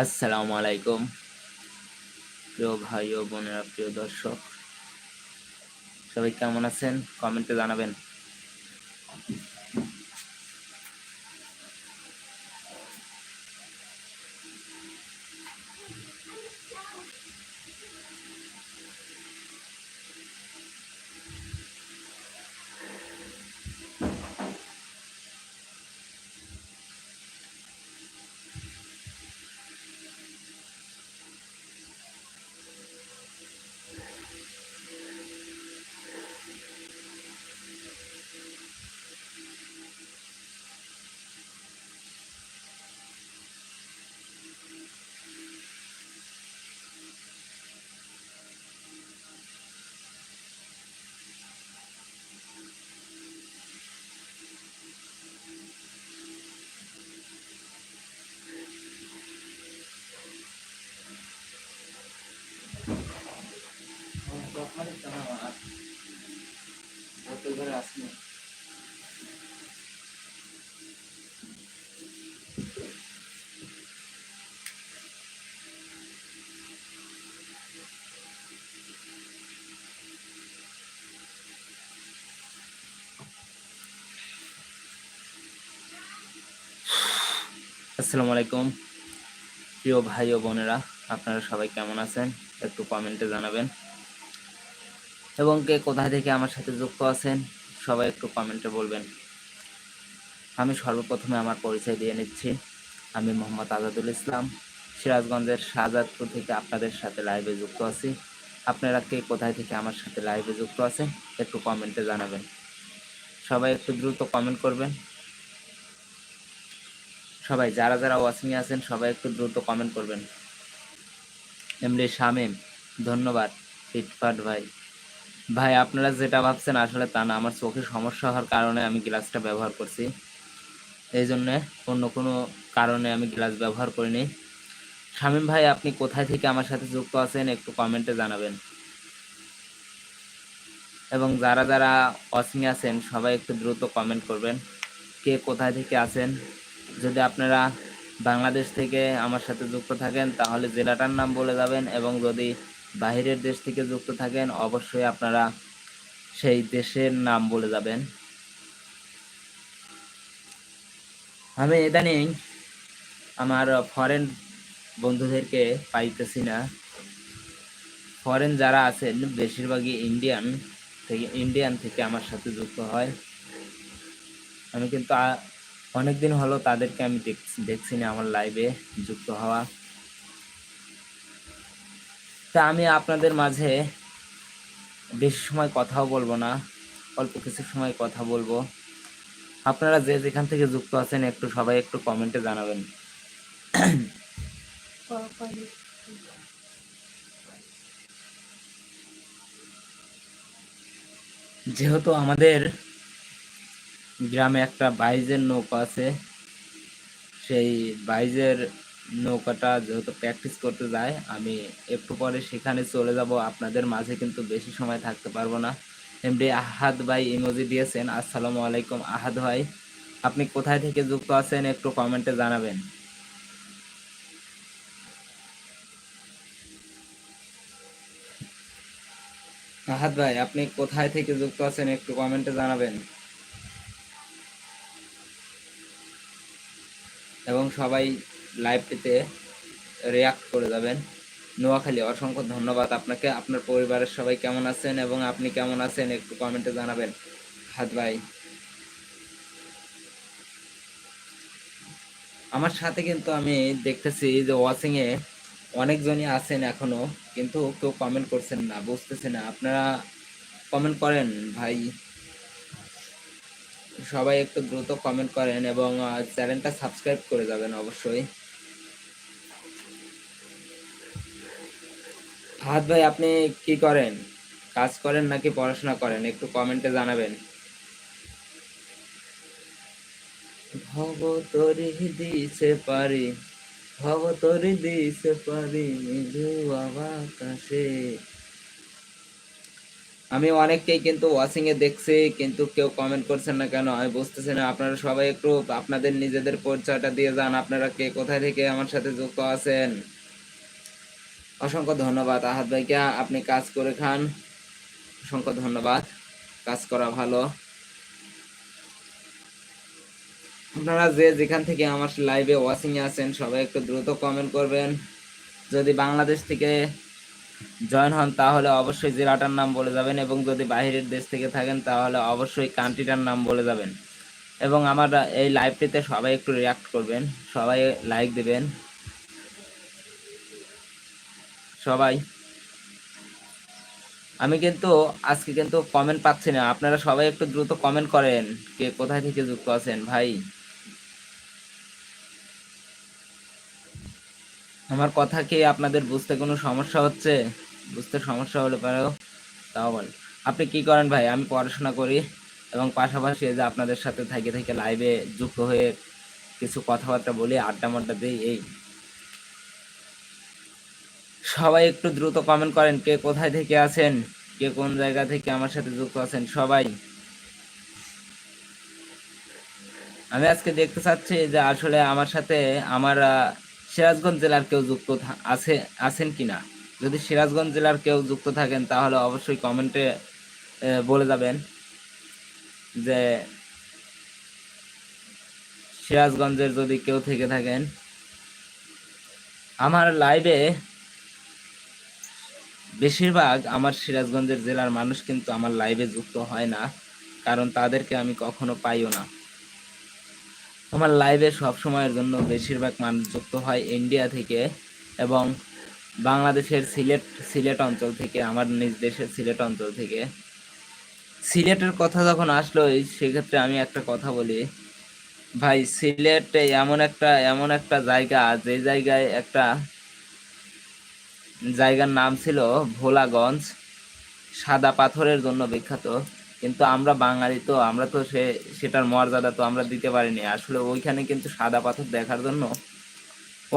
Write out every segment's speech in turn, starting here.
আসসালামু আলাইকুম প্রিয় ভাই ও বোনেরা প্রিয় দর্শক সবাই কেমন আছেন? কমেন্টে জানাবেন। আসসালামু আলাইকুম। প্রিয় ভাই ও বোনেরা, আপনারা সবাই কেমন আছেন? একটু কমেন্টে জানাবেন। এবং কে কোথায় থেকে আমার সাথে যুক্ত আছেন, সবাই একটু কমেন্টে বলবেন। আমি সর্বপ্রথমে আমার পরিচয় দিয়ে নিচ্ছি। আমি মোহাম্মদ আজাদুল ইসলাম, সিরাজগঞ্জের শাহজাদপুর থেকে আপনাদের সাথে লাইভে যুক্ত আছি। আপনারা কে কোথায় থেকে আমার সাথে লাইভে যুক্ত আছেন, একটু কমেন্টে জানাবেন। সবাই একটু দ্রুত কমেন্ট করবেন। সবাই, যারা যারা ওয়াচিংয়ে আছেন, সবাই একটু দ্রুত কমেন্ট করবেন। এমনি শামিম, ধন্যবাদ ফিটফাট ভাই। ভাই, আপনারা যেটা ভাবছেন আসলে তা না। আমার চোখে সমস্যা হওয়ার কারণে আমি গ্লাসটা ব্যবহার করছি। এই জন্যে অন্য কোনো কারণে আমি গ্লাস ব্যবহার করিনি। শামীম ভাই, আপনি কোথায় থেকে আমার সাথে যুক্ত আছেন একটু কমেন্টে জানাবেন। এবং যারা যারা ওয়াচিং আছেন, সবাই একটু দ্রুত কমেন্ট করবেন। কে কোথায় থেকে আছেন? যদি আপনারা বাংলাদেশ থেকে আমার সাথে যুক্ত থাকেন, তাহলে জেলাটার নাম বলে যাবেন এবং যদি বাহিরের দেশ থেকে যুক্ত থাকেন, অবশ্যই আপনারা সেই দেশের নাম বলে যাবেন। আমি ইদানিং আমার ফরেন বন্ধুদেরকে পাইতেছি না। ফরেন যারা আছেন, বেশিরভাগই ইন্ডিয়ান থেকে ইন্ডিয়ান থেকে আমার সাথে যুক্ত হয়। আমি কিন্তু অনেকদিন হলো তাদেরকে আমি দেখছি না আমার লাইভে যুক্ত হওয়া। তা আমি আপনাদের মাঝে বেশি সময় কথাও বলব না, অল্প কিছু সময় কথা বলব। আপনারা যে যেখান থেকে যুক্ত আছেন, একটু সবাই একটু কমেন্টে জানাবেন। যেহেতু আমাদের গ্রামে একটা বাইজের নৌকা আছে। সেই বাইজের নৌকাটা যেহেতু প্র্যাকটিস করতে যায়, আমি একটু পরে সেখানে চলে যাব। আপনাদের মাঝে কিন্তু বেশি সময় থাকতে পারব না। এমডি আহাদ ভাই ইমোজি দিয়েছেন, আসসালামু আলাইকুম আহাদ ভাই। আপনি কোথায় থেকে যুক্ত আছেন একটু কমেন্টে জানাবেন। আহাদ ভাই, আপনি কোথায় থেকে যুক্ত আছেন একটু কমেন্টে জানাবেন। এবং সবাই লাইভটিতে রিয়াক্ট করে যাবেন। নোয়াখালী, অসংখ্য ধন্যবাদ আপনাকে। আপনার পরিবারের সবাই কেমন আছেন এবং আপনি কেমন আছেন একটু কমেন্টে জানাবেন। হাত ভাই। আমার সাথে কিন্তু আমি দেখতেছি যে ওয়াচিং এ অনেকজনই আছেন এখনও, কিন্তু কেউ কমেন্ট করছেন না, বুঝতেছে না। আপনারা কমেন্ট করেন ভাই। সবাই একটু দ্রুত কমেন্ট করেন এবং চ্যানেলটা সাবস্ক্রাইব করে যাবেন অবশ্যই। হাত ভাই, আপনি কি করেন? কাজ করেন নাকি পড়াশোনা করেন? একটু কমেন্টে জানাবেন। ভব তরি দিছে পারি, ভব তরি দিছে পারি, নিজু আকাশে আমি অনেককেই কিন্তু ওয়াচিং এ দেখছি, কিন্তু কেউ কমেন্ট করছেন না কেন? আমি বুঝতেছি না, আপনারা সবাই একটু আপনাদের নিজেদের পরিচয়টা দিয়ে যান। আপনারা কে, কোথায় থেকে আমার সাথে যুক্ত আছেন? অসংখ্য ধন্যবাদ। আহাত ভাইকে আপনি কাজ করে খান। অসংখ্য ধন্যবাদ। কাজ করা ভালো। আপনারা যে যেখান থেকে আমার লাইভে এ আছেন, সবাই একটু দ্রুত কমেন্ট করবেন। যদি বাংলাদেশ থেকে জয়েন হন, তাহলে অবশ্যই জেলাটার নাম বলে যাবেন এবং যদি বাইরের দেশ থেকে থাকেন, তাহলে অবশ্যই কান্ট্রিটার নাম বলে যাবেন। এবং আমার এই লাইভটিতে সবাই একটু রিয়াক্ট করবেন, সবাই লাইক দিবেন। সবাই। আমি কিন্তু, আজকে কিন্তু কমেন্ট পাচ্ছি না। আপনারা সবাই একটু দ্রুত কমেন্ট করেন, কে কোথায় থেকে যুক্ত আছেন, ভাই? আমার কথা কি আপনাদের বুঝতে কোনো সমস্যা হচ্ছে? বুঝতে সমস্যা হলে পারেও তাও বল। আপনি কি করেন ভাই? আমি পড়াশোনা করি এবং পাশাপাশি যে আপনাদের সাথে থেকে থেকে লাইভে যুক্ত হয়ে কিছু কথাবার্তা বলি আড্ডা মাড্ডা দিই, এই। সবাই একটু দ্রুত কমেন্ট করেন, কে কোথায় থেকে আছেন? কে কোন জায়গা থেকে আমার সাথে যুক্ত আছেন? সবাই। আমি আজকে দেখতে চাচ্ছি যে আসলে আমার সাথে আমার সিরাজগঞ্জ জেলার কেউ যুক্ত আছে, আছেন কিনা? যদি সিরাজগঞ্জ জেলার কেউ যুক্ত থাকেন, তাহলে অবশ্যই কমেন্টে বলে যাবেন যে সিরাজগঞ্জের যদি কেউ থেকে থাকেন। আমার লাইভে বেশিরভাগ আমার সিরাজগঞ্জের জেলার মানুষ কিন্তু আমার লাইভে যুক্ত হয় না, কারণ তাদেরকে আমি কখনো পাইও না। আমার লাইভে সব সময়ের জন্য বেশিরভাগ মানুষ যুক্ত হয় ইন্ডিয়া থেকে এবং বাংলাদেশের সিলেট সিলেট অঞ্চল থেকে, আমার নিজ দেশের সিলেট অঞ্চল থেকে। সিলেটের কথা যখন আসলো সেক্ষেত্রে আমি একটা কথা বলি। ভাই, সিলেট এমন একটা এমন একটা জায়গা, যে জায়গায় একটা জায়গার নাম ছিল ভোলাগঞ্জ, সাদা পাথরের জন্য বিখ্যাত। কিন্তু আমরা বাঙালি তো, আমরা তো সে, সেটার মর্যাদা তো আমরা দিতে পারিনি। আসলে ওইখানে কিন্তু সাদা পাথর দেখার জন্য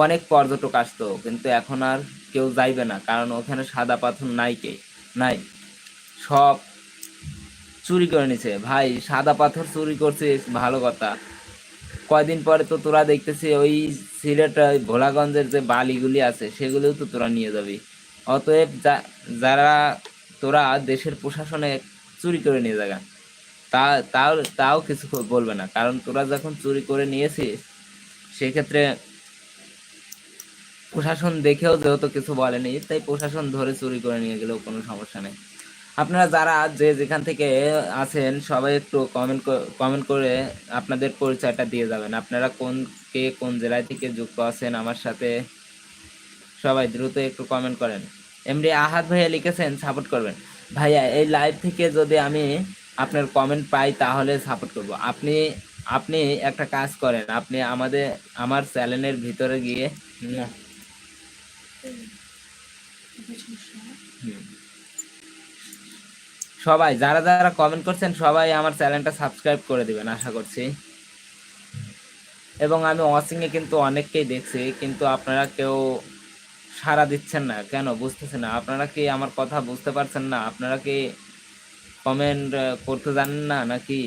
অনেক পর্যটক আসতো, কিন্তু এখন আর কেউ যাইবে না, কারণ ওখানে সাদা পাথর নাই কে, নাই। সব চুরি করে নিছে। ভাই, সাদা পাথর চুরি করছিস ভালো কথা। কয়দিন পরে তো তোরা দেখতেছি ওই সিলেট ভোলাগঞ্জের যে বালিগুলি আছে, সেগুলোও তো তোরা নিয়ে যাবি। অতএব যারা তোরা দেশের প্রশাসনে চুরি করে নিয়ে যাগা তা, তাও তাও কিছু বলবে না। কারণ তোরা যখন চুরি করে নিয়েছিস, সেক্ষেত্রে প্রশাসন দেখেও যেহেতু কিছু বলেনি, তাই প্রশাসন ধরে চুরি করে নিয়ে গেলেও কোনো সমস্যা নেই। আপনারা যারা যে যেখান থেকে আছেন, সবাই একটু কমেন্ট কমেন্ট করে আপনাদের পরিচয়টা দিয়ে যাবেন। আপনারা কোন, কে কোন জেলায় থেকে যুক্ত আছেন আমার সাথে সবাই দ্রুত একটু কমেন্ট করেন। এমনি আহাত ভাইয়া লিখেছেন, সাপোর্ট করবেন। ভাইয়া এই লাইভ থেকে যদি আমি আপনার কমেন্ট পাই তাহলে সাপোর্ট করব। আপনি আপনি একটা কাজ করেন। আপনি আমাদের আমার চ্যানেলের ভিতরে গিয়ে না। সবাই যারা যারা কমেন্ট করছেন সবাই আমার চ্যানেলটা সাবস্ক্রাইব করে দিবেন আশা করছি। এবং আমি ওয়াচিং এ কিন্তু অনেককেই দেখছি কিন্তু আপনারা কেউ সাড়া দিচ্ছেন না। কেন? বুঝতেছেন না। আপনারা কি আমার কথা বুঝতে পারছেন না? আপনারা কি কমেন্ট করতে জানেন না নাকি?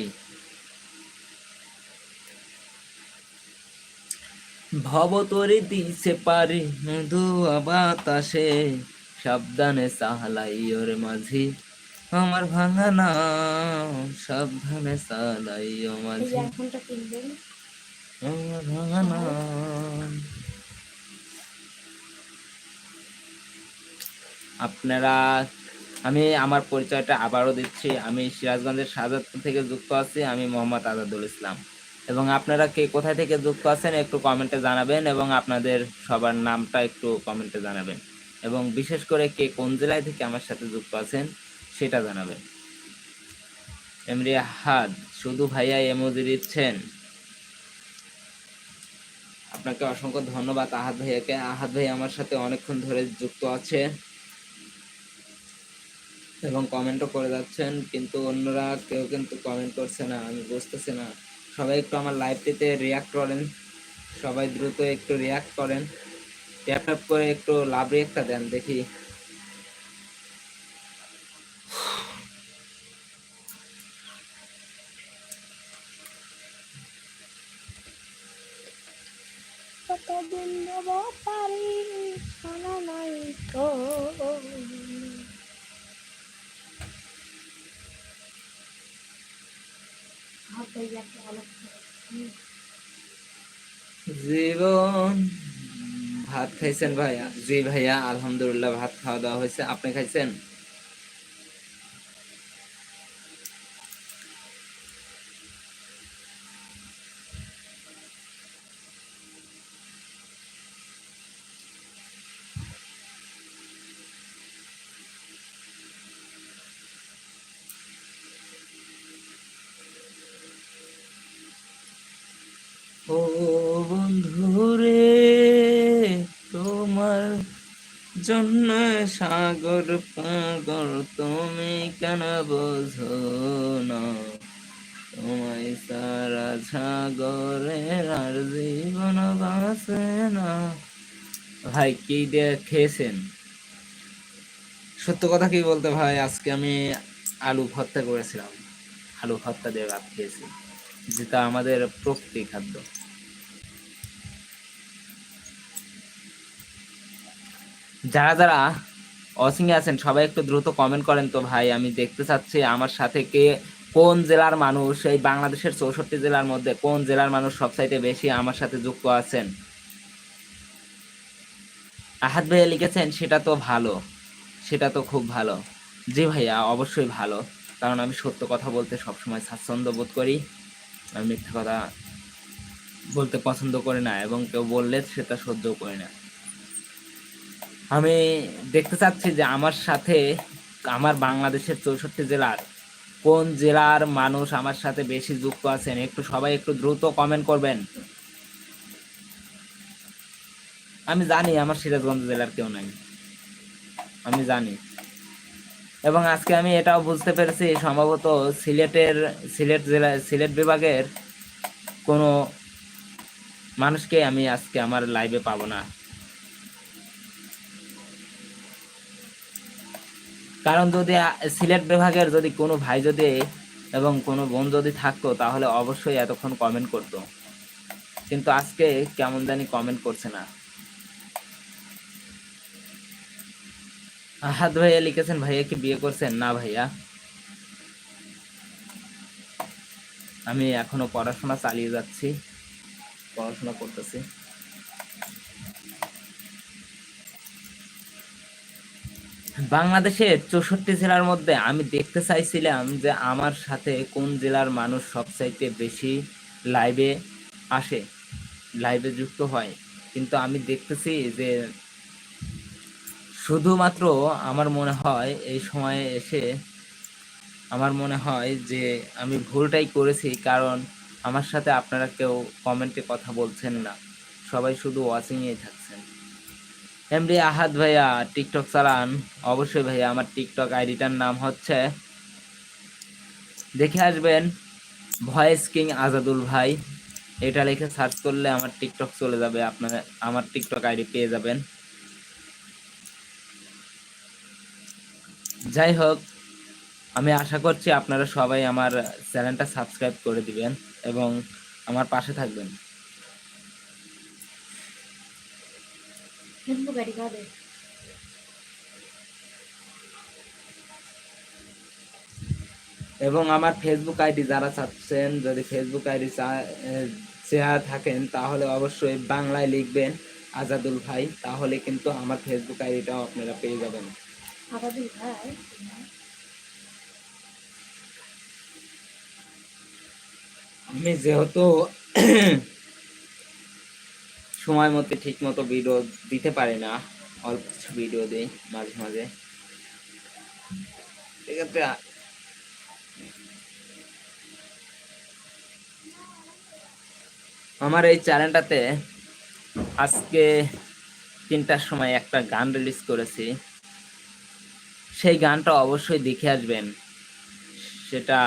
ভব তরি দিছে পারি মধু বাতাসে সাবধানে সাহালাই ওর মাঝি। আমার ভাঙা না সাবধানে সালাই ও মাঝি। আমার ভাঙা না। আপনারা, আমি আমার পরিচয়টা আবারও দিচ্ছি। আমি সিরাজগঞ্জের শাহজাদপুর থেকে যুক্ত আছি, আমি মোহাম্মদ আজাদুল ইসলাম। এবং আপনারা কে কোথায় থেকে যুক্ত আছেন একটু কমেন্টে জানাবেন এবং আপনাদের সবার নামটা একটু কমেন্টে জানাবেন। এবং বিশেষ করে কে কোন জেলায় থেকে আমার সাথে যুক্ত আছেন, সেটা জানাবেন। এমরি আহাদ, শুধু ভাইয়া এমোজি দিচ্ছেন? আপনাকে অসংখ্য ধন্যবাদ আহাদ ভাইয়াকে। আহাদ ভাই আমার সাথে অনেকক্ষণ ধরে যুক্ত আছে। এবং কমেন্টও করে যাচ্ছেন, কিন্তু অন্যরা কেউ কিন্তু কমেন্ট করছে না, আমি বুঝতেছি না। সবাই একটু আমার লাইভটিতে রিয়াক্ট করেন, সবাই দ্রুত একটু রিয়াক্ট করেন। ট্যাপ ট্যাপ করে একটু লাভ রিয়াক্টটা দেন, দেখি কতদিন নেব পারি শোনা নাই তো জীবন ভাত খাইছেন ভাইয়া? জি ভাইয়া আলহামদুলিল্লাহ ভাত খাওয়া দাওয়া হয়েছে। আপনি খাইছেন ও বন্ধুরে তোমার জন্য সাগর পাগল তুমি কেন বোঝো না তোমায় সারা সাগরের আর জীবন বাঁচে না ভাই কি দিয়ে খেয়েছেন? সত্য কথা কি বলতে ভাই আজকে আমি আলু ভর্তা করেছিলাম। আলু ভর্তা দিয়ে ভাত খেয়েছি যেটা আমাদের প্রকৃতি খাদ্য। যারা যারা অসিংয়ে আছেন সবাই একটু দ্রুত কমেন্ট করেন তো ভাই আমি দেখতে চাচ্ছি আমার সাথে কে কোন জেলার মানুষ এই বাংলাদেশের চৌষট্টি জেলার মধ্যে কোন জেলার মানুষ সবচাইতে বেশি আমার সাথে যুক্ত আছেন? আহাত ভাইয়া লিখেছেন, সেটা তো ভালো, সেটা তো খুব ভালো। জি ভাইয়া, অবশ্যই ভালো, কারণ আমি সত্য কথা বলতে সবসময় স্বাচ্ছন্দ্য বোধ করি। আমি মিথ্যা কথা বলতে পছন্দ করি না এবং কেউ বললে সেটা সহ্য করি না। আমি দেখতে চাচ্ছি যে আমার সাথে, আমার বাংলাদেশের চৌষট্টি জেলার কোন জেলার মানুষ আমার সাথে বেশি যুক্ত আছেন? একটু সবাই একটু দ্রুত কমেন্ট করবেন। আমি জানি আমার সিরাজগঞ্জ জেলার কেউ নাই। আমি জানি। এবং আজকে আমি এটাও বুঝতে পেরেছি, সম্ভবত সিলেটের, সিলেট জেলা, সিলেট বিভাগের কোনো মানুষকে আমি আজকে আমার লাইভে পাবো না। কারণ যদি সিলেট বিভাগের যদি কোনো ভাই যদি এবং কোনো বোন যদি থাকতো, তাহলে অবশ্যই এতক্ষণ কমেন্ট করতো। কিন্তু আজকে কেমন জানি কমেন্ট করছে না। আহাদ ভাইয়া লিখেছেন, ভাইয়া কি বিয়ে করছেন? না ভাইয়া। আমি এখনও পড়াশোনা চালিয়ে যাচ্ছি, পড়াশোনা করতেছি। বাংলাদেশের চৌষট্টি জেলার মধ্যে আমি দেখতে চাইছিলাম যে আমার সাথে কোন জেলার মানুষ সবচাইতে বেশি লাইভে আসে লাইভে যুক্ত হয়। কিন্তু আমি দেখতেছি যে শুধুমাত্র আমার মনে হয় এই সময়ে এসে আমার মনে হয় যে আমি ভুলটাই করেছি, কারণ আমার সাথে আপনারা কেউ কমেন্টে কথা বলছেন না। সবাই শুধু ওয়াচিংয়েই থাকছেন। এমডি আহাদ ভাইয়া টিকটক চালান। অবশ্যই ভাইয়া, আমার টিকটক আইডিটার নাম হচ্ছে দেখে আসবেন ভয়েস কিং আজাদুল ভাই। এটা লিখে সার্চ করলে আমার টিকটক চলে যাবে, আপনারা আমার টিকটক আইডি পেয়ে যাবেন। যাই হোক আমি আশা করছি আপনারা সবাই আমার চ্যানেলটা সাবস্ক্রাইব করে দিবেন এবং আমার পাশে থাকবেন। ফেসবুক আইডি এবং আমার ফেসবুক আইডি যারা চাচ্ছেন যদি ফেসবুক আইডি চেয়া থাকেন তাহলে অবশ্যই বাংলায় লিখবেন আজাদুল ভাই তাহলে কিন্তু আমার ফেসবুক আইডিটাও আপনারা পেয়ে যাবেন। দিই ভাই আমি যেহেতু সময় মতো, ঠিক মতো ভিডিও দিতে পারি না, অল্প কিছু ভিডিও দিই মাঝে মাঝে। সেক্ষেত্রে আমার এই চ্যানেলটাতে আজকে তিনটার সময় একটা গান রিলিজ করেছি। সেই গানটা অবশ্যই দেখে আসবেন। সেটা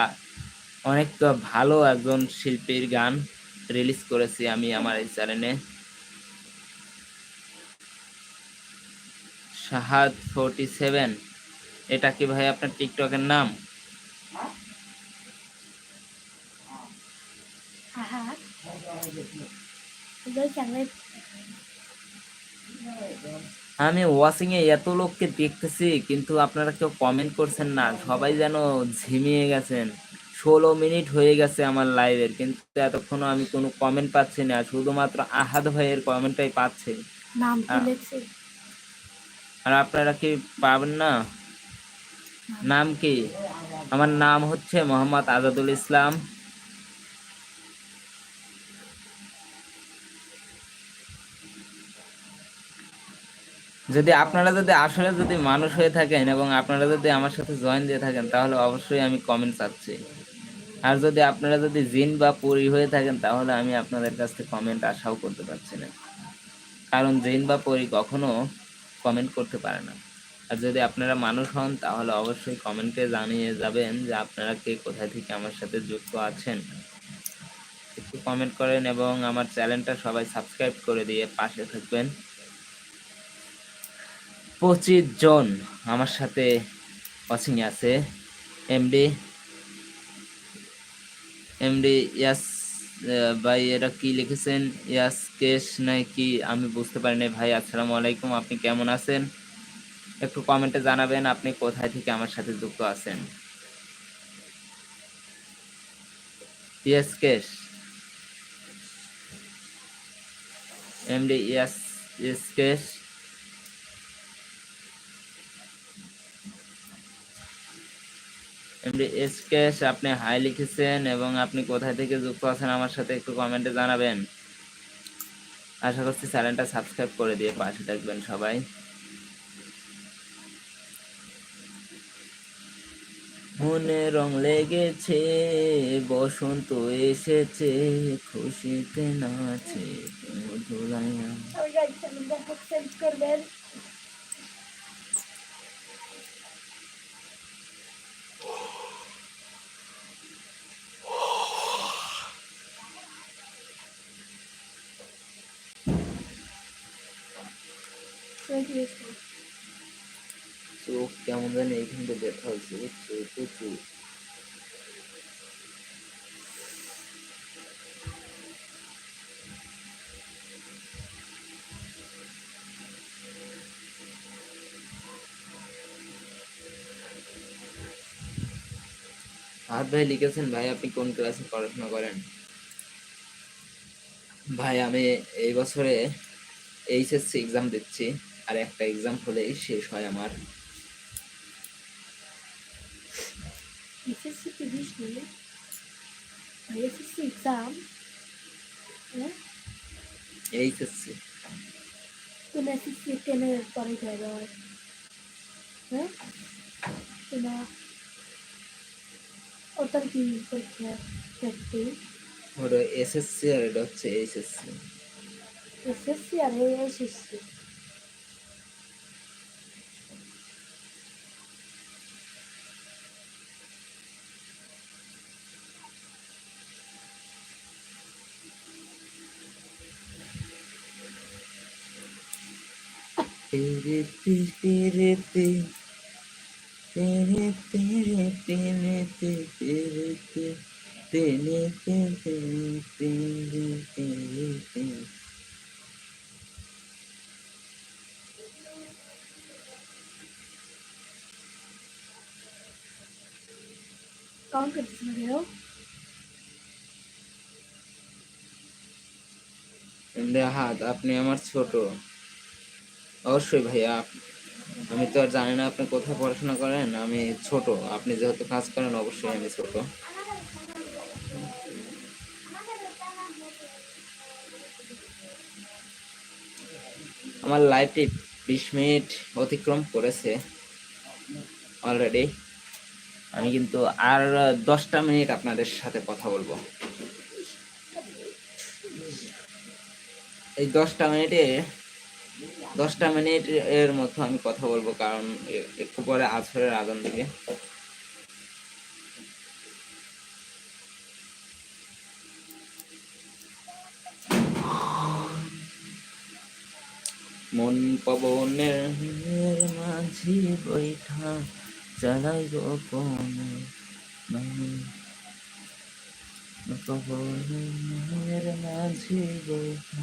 অনেক ভালো একজন শিল্পীর গান রিলিজ করেছি আমি আমার এই চ্যানেলে শাহাদ ফোরটি সেভেন এটা কি ভাই আপনার টিকটকের নাম? চ্যানেল আমি ওয়াচিং এ এত লোককে দেখতেছি কিন্তু আপনারা কেউ কমেন্ট করছেন না। সবাই যেন ঝিমিয়ে গেছেন। ষোলো মিনিট হয়ে গেছে আমার লাইভের কিন্তু এতক্ষণও আমি কোনো কমেন্ট পাচ্ছি না শুধুমাত্র আহাদ ভাইয়ের কমেন্টটাই পাচ্ছি। আর আপনারা কি পাবেন না? নাম কি? আমার নাম হচ্ছে মোহাম্মদ আজাদুল ইসলাম। যদি আপনারা যদি আসলে যদি মানুষ হয়ে থাকেন এবং আপনারা যদি আমার সাথে জয়েন দিয়ে থাকেন, তাহলে অবশ্যই আমি কমেন্ট চাচ্ছি। আর যদি আপনারা যদি জিন বা পরি হয়ে থাকেন, তাহলে আমি আপনাদের কাছ থেকে কমেন্ট আশাও করতে পারছি না। কারণ জিন বা পরি কখনো কমেন্ট করতে পারে না। আর যদি আপনারা মানুষ হন, তাহলে অবশ্যই কমেন্টে জানিয়ে যাবেন যে আপনারা কে, কোথায় থেকে আমার সাথে যুক্ত আছেন। একটু কমেন্ট করেন এবং আমার চ্যানেলটা সবাই সাবস্ক্রাইব করে দিয়ে পাশে থাকবেন। পঁচিশ জন আমার সাথে ওয়াচিং আছে। এমডি এমডি ইয়াস ভাই, এরা কি লিখেছেন? ইয়াস, কেশ নাই কি আমি বুঝতে পারিনি ভাই, আসসালামু আলাইকুম, আপনি কেমন আছেন? একটু কমেন্টে জানাবেন, আপনি কোথায় থেকে আমার সাথে যুক্ত আছেন? ইয়াস, কেশ। এমডি ইয়াস ইয়াস, কেশ। এসকেস আপনি হাই লিখেছেন এবং আপনি কোথায় থেকে যুক্ত আছেন আমার সাথে একটু কমেন্টে জানাবেন। আশা করছি চ্যানেলটা সাবস্ক্রাইব করে দিয়ে পাশে থাকবেন সবাই। মনে রং লেগেছে, বসন্ত এসেছে, খুশিতে নাচে মধুরায়া ওই চ্যানেলটা সাবস্ক্রাইব করবেন ওই যে চোখ কেমন জানি এইখান থেকে ব্যথা হয়েছে, বুঝছ? প্রচুর। হাত ভাই লিখেছেন, ভাই, আপনি কোন ক্লাসে পড়াশোনা করেন? ভাই, আমি এই বছরে এইচএসসি এক্সাম দিচ্ছি। আর একটা এক্সাম হলেই শেষ হয় আমার। এসএসসি কি দিস নি এসএসসি এক্সাম হ্যাঁ? এইচএসসি। কোন এসএসসি টেনের পরে যাবে হ্যাঁ? না ওটার কি পরীক্ষা চারটি ওটা এসএসসি আর এটা হচ্ছে এইচএসসি। এসএসসি আর এসএসসি। तेरे ते तेरे ते तेरे तेरे तेरे ते तेरे ते तेरे ते तेरे तेरे तेरे ते कौन कर रहे हो এমনি হাত আপনি আমার ছোট অবশ্যই ভাইয়া, আমি তো আর জানি না আপনি কোথায় পড়াশোনা করেন, আমি ছোট, আপনি যেহেতু কাজ করেন, অবশ্যই আমি ছোট। আমার লাইভটি বিশ মিনিট অতিক্রম করেছে অলরেডি আমি কিন্তু আর দশটা মিনিট আপনাদের সাথে কথা বলব। এই দশটা মিনিটে দশটা মিনিট এর মতো আমি কথা বলব কারণ একটু পরে আছরের আজান দিবে। মন পবনের মাঝি বৈঠা চালাই গোপনে পবনের মাঝি বৈঠা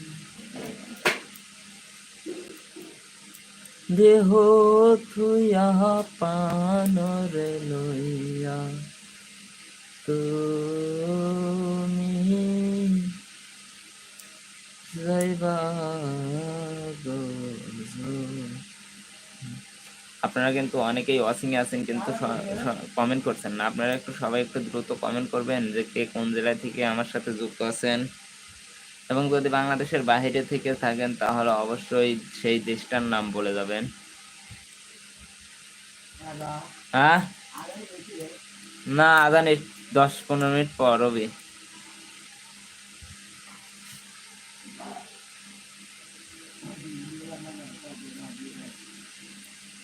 দেহ থুয়া পানরে লইয়া, তুমি আপনারা কিন্তু অনেকেই ওয়াচিং এ আছেন কিন্তু কমেন্ট করছেন না। আপনারা একটু সবাই একটু দ্রুত কমেন্ট করবেন যে কে কোন জেলা থেকে আমার সাথে যুক্ত আছেন। এবং যদি বাংলাদেশের বাইরে থেকে থাকেন তাহলে অবশ্যই সেই দেশটার নাম বলে যাবেন। হ্যাঁ? না আদান দশ পনেরো মিনিট পর হবে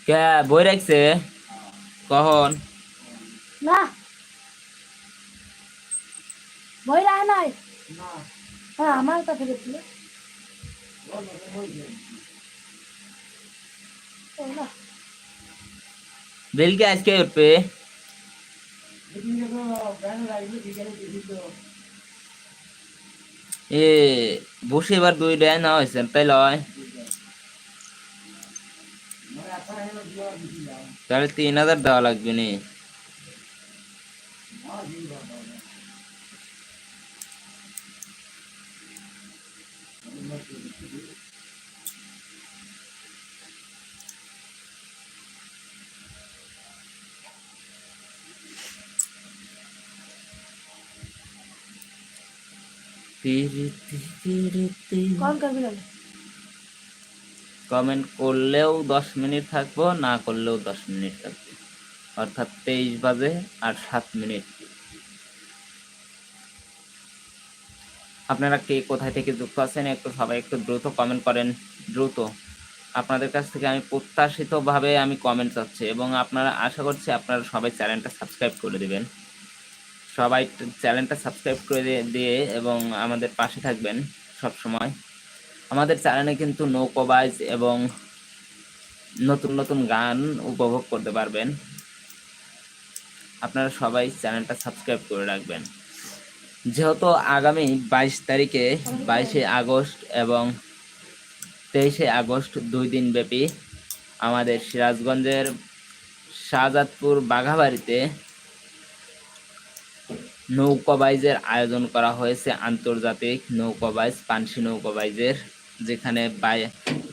কে বই রাখছে? কখন? না। বই রায় নাই? হ্যাঁ আমার কাছে গেছিল ও না বিল কে আজকে উঠবে। এ, বসে এবার দুই দেয় না হয়েছে তাই লয় তাহলে তিন হাজার দেওয়া লাগবে নি। কমেন্ট করলেও দশ মিনিট থাকব, না করলেও দশ মিনিট থাকব। অর্থাৎ তেইশ বাজে আর সাত মিনিট। আপনারা কে কোথায় থেকে যুক্ত আছেন, একটু সবাই একটু দ্রুত কমেন্ট করেন। দ্রুত। আপনাদের কাছ থেকে আমি প্রত্যাশিতভাবে আমি কমেন্ট চাচ্ছি এবং আপনারা আশা করছি আপনারা সবাই চ্যানেলটা সাবস্ক্রাইব করে দিবেন। সবাই চ্যানেলটা সাবস্ক্রাইব করে দিয়ে- এবং আমাদের পাশে থাকবেন সব সময় আমাদের চ্যানেলে কিন্তু নৌকোবাইজ এবং নতুন নতুন গান উপভোগ করতে পারবেন। আপনারা সবাই চ্যানেলটা সাবস্ক্রাইব করে রাখবেন। যেহেতু আগামী বাইশ তারিখে, বাইশে আগস্ট এবং তেইশে আগস্ট দুই দিন ব্যাপী আমাদের সিরাজগঞ্জের শাহজাদপুর বাঘাবাড়িতে নৌকাবাইজের আয়োজন করা হয়েছে আন্তর্জাতিক নৌকাবাইজ পানসি নৌকাবাইজের যেখানে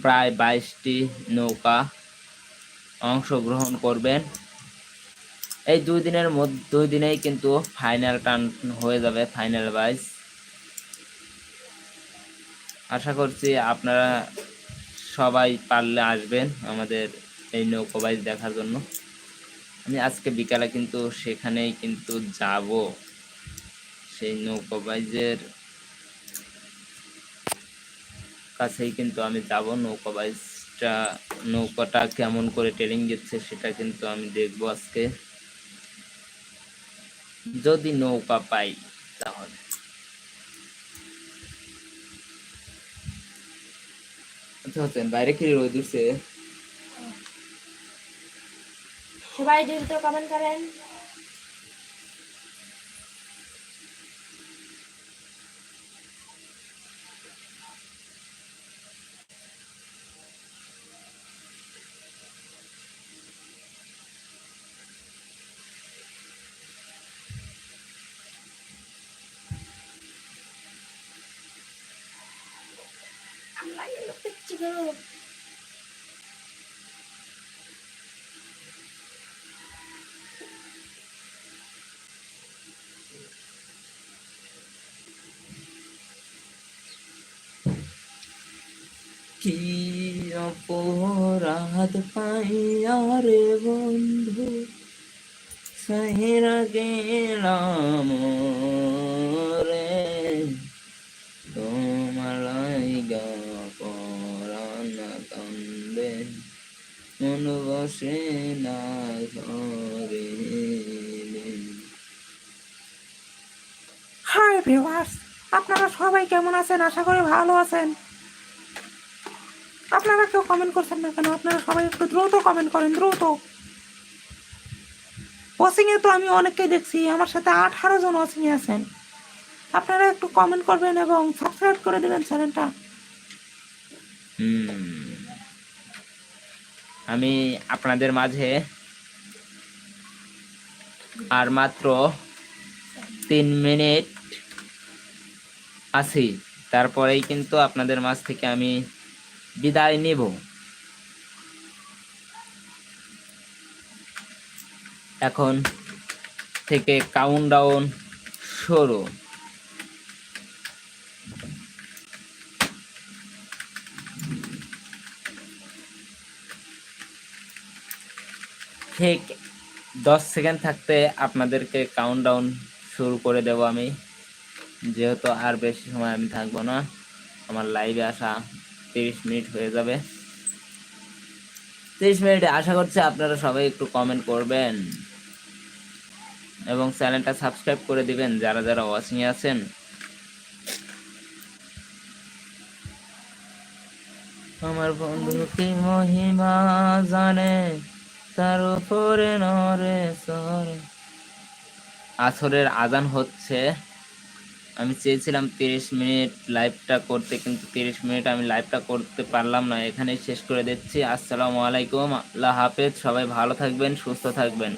প্রায় বাইশটি নৌকা অংশগ্রহণ করবেন। এই দুই দিনের মধ্যে দুই দিনেই কিন্তু ফাইনাল টান হয়ে যাবে, ফাইনাল বাইজ। আশা করছি আপনারা সবাই পারলে আসবেন আমাদের এই নৌকা বাইজ দেখার জন্য। আমি আজকে বিকালে কিন্তু সেখানেই কিন্তু যাব। সেই নৌকা বাইজের কাছেই কিন্তু আমি যাব। নৌকা বাইজটা, নৌকাটা কেমন করে ট্রেনিং দিচ্ছে সেটা কিন্তু আমি দেখব আজকে। যদি নৌকা পাই তাহলে। আচ্ছা হোসেন, বাইরে কি রোদ উঠছে? সবাই দ্রুত কমেন্ট করেন। খেলো কি অপরাধ পাইয়া রে বন্ধু? সাহেরা গেলাম রে তোমার লাইগা পরাণ কান্দে মন বসে হাই ভিউয়ার্স আপনারা সবাই কেমন আছেন? আশা করি ভালো আছেন। আপনারা কেউ কমেন্ট করছেন না কেন? আপনারা সবাই একটু দ্রুত কমেন্ট করেন, দ্রুত। এ তো আমি অনেককেই দেখছি, আমার সাথে আঠারো জন ওয়াচিং এ আছেন। আপনারা একটু কমেন্ট করবেন এবং সাবস্ক্রাইব করে দেবেন চ্যানেলটা হুম। আমি আপনাদের মাঝে আর মাত্র তিন মিনিট আছি। তারপরেই কিন্তু আপনাদের মাঝ থেকে আমি বিদায় নেব। এখন থেকে কাউন্টডাউন শুরু। ঠিক দশ সেকেন্ড থাকতে আপনাদেরকে কাউন্টডাউন শুরু করে দেব আমি। যেহেতু আর বেশি সময় আমি থাকব না, আমার লাইভে আসা তিরিশ মিনিট হয়ে যাবে। তিরিশ মিনিটে আশা করছি আপনারা সবাই একটু কমেন্ট করবেন এবং চ্যানেলটা সাবস্ক্রাইব করে দিবেন যারা যারা ওয়াচিং আছেন। আমার বন্ধু কি মহিমা জানে? তার উপরে নরে সরে আসরের আজান হচ্ছে। আমি চেয়েছিলাম তিরিশ মিনিট লাইভটা করতে, কিন্তু তিরিশ মিনিট আমি লাইভটা করতে পারলাম না। এখানেই শেষ করে দিচ্ছি। আসসালামু আলাইকুম। আল্লাহ হাফেজ। সবাই ভালো থাকবেন, সুস্থ থাকবেন।